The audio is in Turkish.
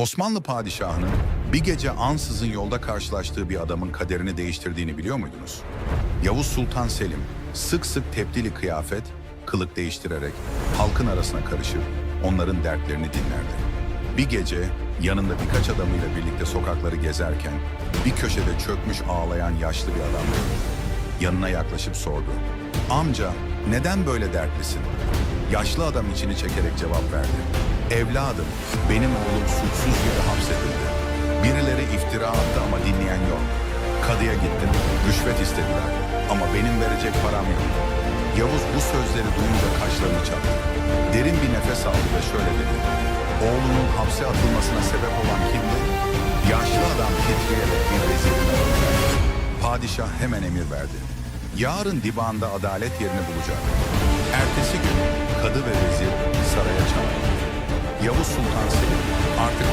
Osmanlı padişahının bir gece ansızın yolda karşılaştığı bir adamın kaderini değiştirdiğini biliyor muydunuz? Yavuz Sultan Selim sık sık tebdili kıyafet, kılık değiştirerek halkın arasına karışıp onların dertlerini dinlerdi. Bir gece yanında birkaç adamıyla birlikte sokakları gezerken bir köşede çökmüş ağlayan yaşlı bir adam. Yanına yaklaşıp sordu. Amca neden böyle dertlisin? Yaşlı adam içini çekerek cevap verdi. Evladım, benim oğlum suçsuz yere hapsedildi. Birileri iftira attı ama dinleyen yok. Kadıya gittim, rüşvet istediler. Ama benim verecek param yok. Yavuz bu sözleri duyunca kaşlarını çattı. Derin bir nefes aldı ve şöyle dedi. Oğlunun hapse atılmasına sebep olan kimdi? Yaşlı adam titreyerek bir vezirin önünde. Padişah hemen emir verdi. Yarın divanda adalet yerini bulacak. Ertesi kadı ve vezir saraya çağırdı. Yavuz Sultan Selim artık